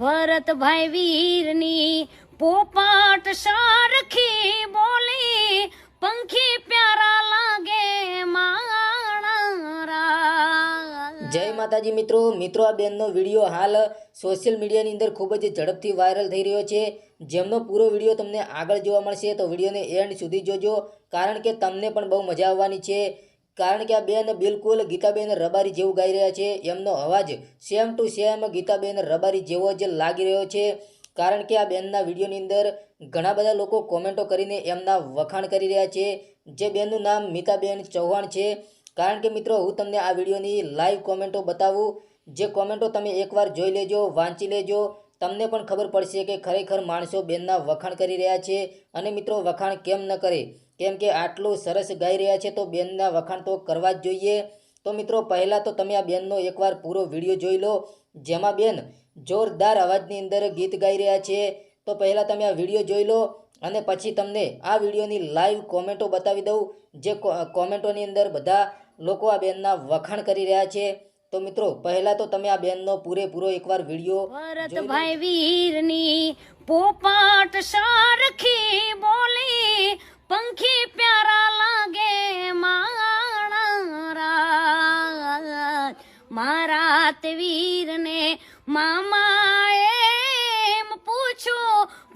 ભરતભાઈ વીરની પોપાટ સારખી બોલી, પંખી પ્યારા લાગે માણરા. જય માતાજી મિત્રો મિત્રો આ બેનનો વીડિયો હાલ સોશિયલ મીડિયાની અંદર ખૂબ જ ઝડપથી વાયરલ થઈ રહ્યો છે. જેમનો પૂરો વીડિયો તમને આગળ જોવા મળશે તો વિડીયોને એન્ડ સુધી જોજો, કારણ કે તમને પણ બહુ મજા આવવાની છે. કારણ કે આ બેન બિલકુલ ગીતાબેન રબારી જેવું ગાઈ રહ્યા છે. એમનો અવાજ same to same Geetaben Rabari જેવો જ લાગી રહ્યો છે. કારણ કે આ બેનના વિડીયોની અંદર ઘણા બધા લોકો કોમેન્ટો કરીને એમના વખાણ કરી રહ્યા છે. જે બેનનું નામ મિતાબેન ચૌહાણ છે. કારણ કે મિત્રો, હું તમને આ વિડીયોની લાઈવ કોમેન્ટો બતાવું. જે કોમેન્ટો તમે એકવાર જોઈ લેજો, વાંચી લેજો. તમને પણ ખબર પડશે કે ખરેખર માણસો બેનના વખાણ કરી રહ્યા છે. અને મિત્રો, વખાણ કેમ ન કરે? કેમ કે આટલું સરસ ગાઈ રહ્યા છે તો બેનના વખાણ તો કરવા જ જોઈએ. તો મિત્રો પહેલાં તો તમે આ બેનનો એકવાર પૂરો વીડિયો જોઈ લો. જેમાં બેન જોરદાર અવાજની અંદર ગીત ગાઈ રહ્યા છે. તો પહેલાં તમે આ વીડિયો જોઈ લો અને પછી તમને આ વિડીયોની લાઈવ કોમેન્ટો બતાવી દઉં જે કોમેન્ટોની અંદર બધા લોકો આ બેનના વખાણ કરી રહ્યા છે. તો મિત્રો પહેલાં તો તમે આ બેનનો પૂરેપૂરો એકવાર વીડિયો ભરતભાઈ વીરની પોપાટ સારખી બોલી પંખી પ્યારા લાગે માણા મારા તે વીરને મામા એમ પૂછો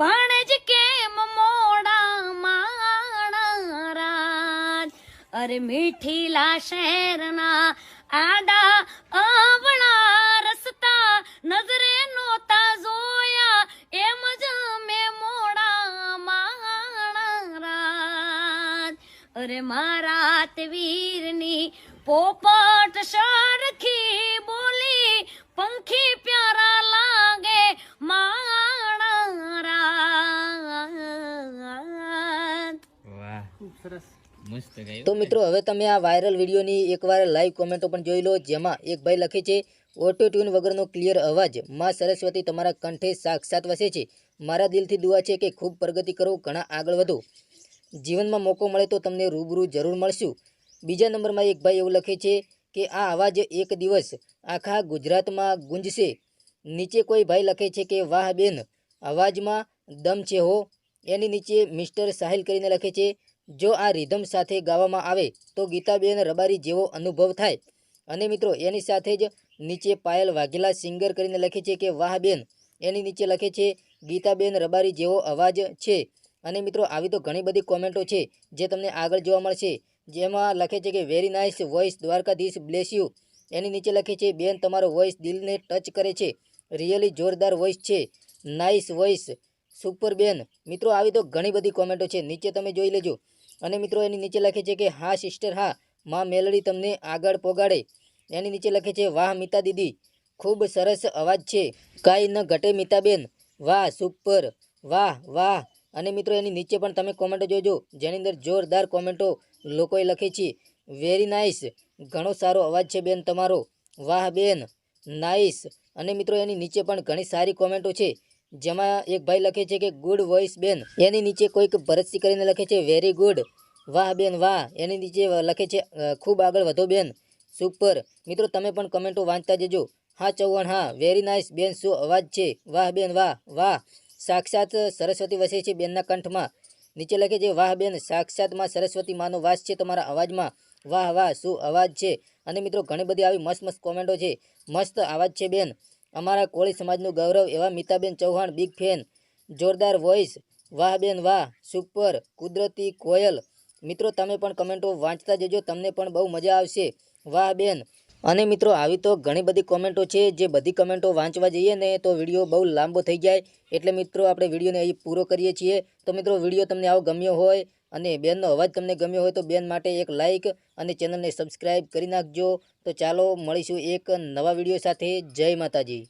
ભણજ કેમ મોડા માણરા અરે મીઠીલા શહેરના આડા અરે મારા તે વીરની પોપટ સરખી બોલી પંખી પ્યારા લાગે માણરાજ વાહ. મસ્ત ગાયું. તો મિત્રો હવે તમે આ વાયરલ વિડીયોની એકવાર લાઈવ કોમેન્ટો પણ જોઈ લો જેમાં એક ભાઈ લખે છે ઓટો ટ્યુન વગરનો ક્લિયર અવાજ. માં સરસ્વતી તમારા કંઠે સાક્ષાત વસે છે. મારા દિલથી દુઆ છે કે ખૂબ પ્રગતિ કરો ઘણા આગળ વધો. જીવનમાં મોકો મળે તો તમને રૂબરૂ જરૂર મળશું. બીજા નંબરમાં એક ભાઈ એવું લખે છે કે, આ અવાજ એક દિવસ આખા ગુજરાતમાં ગુંજશે. નીચે કોઈ ભાઈ લખે છે કે, વાહ બેન, અવાજમાં દમ છે હો. એની નીચે મિસ્ટર સાહિલ કરીને લખે છે, જો આ રિધમ સાથે ગાવામાં આવે તો ગીતાબેન રબારી જેવો અનુભવ થાય. અને મિત્રો, એની સાથે જ નીચે પાયલ વાઘેલા સિંગર કરીને લખે છે કે, વાહ બેન. એની નીચે લખે છે, ગીતાબેન રબારી જેવો અવાજ છે. અને મિત્રો, આવી તો ઘણી બધી કોમેન્ટો છે જે તમને આગળ જોવા મળશે. જેમાં લખે છે કે very nice voice Dwarkadhish bless you એની નીચે લખે છે, બેન, તમારો વોઇસ દિલને ટચ કરે છે. રિયલી જોરદાર વોઇસ છે. નાઇસ વોઇસ સુપર બેન. મિત્રો, આવી તો ઘણી બધી કોમેન્ટો છે. નીચે તમે જોઈ લેજો. અને મિત્રો, એની નીચે લખે છે કે, હા સિસ્ટર હા, માં મેલડી તમને આગળ પોગાડે. એની નીચે લખે છે, વાહ, મિતા દીદી, ખૂબ સરસ અવાજ છે. કાંઈ ન ઘટે મિતાબેન વાહ સુપર વાહ વાહ. અને મિત્રો એની નીચે પણ તમે કોમેન્ટો જોજો, જેની અંદર જોરદાર કોમેન્ટો લોકોએ લખી છે. વેરી નાઇસ ઘણો સારો અવાજ છે બેન તમારો. વાહ બેન. નાઇસ અને મિત્રો એની નીચે પણ ઘણી સારી કોમેન્ટો છે. જેમાં એક ભાઈ લખે છે કે ગુડ વોઇસ બેન. એની નીચે કોઈક ભરતસિંહ કરીને લખે છે વેરી ગુડ વાહ બેન, વાહ. એની નીચે લખે છે ખૂબ આગળ વધો, બેન. સુપર મિત્રો, તમે પણ કમેન્ટો વાંચતા જજો. હા, ચૌહાણ, હા. વેરી નાઇસ બેન, શું અવાજ છે? વાહ બેન, વાહ વાહ. સાક્ષાત સરસ્વતી વસે છે બેનના કંઠમાં. નીચે લખે છે, વાહ બેન, સાક્ષાતમાં સરસ્વતી માનો વાસ છે તમારા અવાજમાં. વાહ વાહ, શું અવાજ છે? અને મિત્રો, ઘણી બધી આવી મસ્ત મસ્ત કોમેન્ટો છે. મસ્ત અવાજ છે બેન. અમારા કોળી સમાજનું ગૌરવ એવા મિતાબેન ચૌહાણ બિગ ફેન જોરદાર વોઇસ વાહ બેન, વાહ સુપર કુદરતી કોયલ. મિત્રો, તમે પણ કમેન્ટો વાંચતા જજો, તમને પણ બહુ મજા આવશે. વાહ બેન અને મિત્રો, આવી તો ઘણી બધી કોમેન્ટો છે, જે બધી કમેન્ટો વાંચવા જઈએ ને તો વીડિયો બહુ લાંબો થઈ જાય. એટલે મિત્રો, આપણે વિડીયોને અહીં પૂરો કરીએ છીએ. તો મિત્રો, વીડિયો તમને આવો ગમ્યો હોય અને બેનનો અવાજ તમને ગમ્યો હોય તો બેન માટે એક લાઇક અને ચેનલને સબસ્ક્રાઈબ કરી નાખજો. તો ચાલો, મળીશું એક નવા વીડિયો સાથે. જય માતાજી.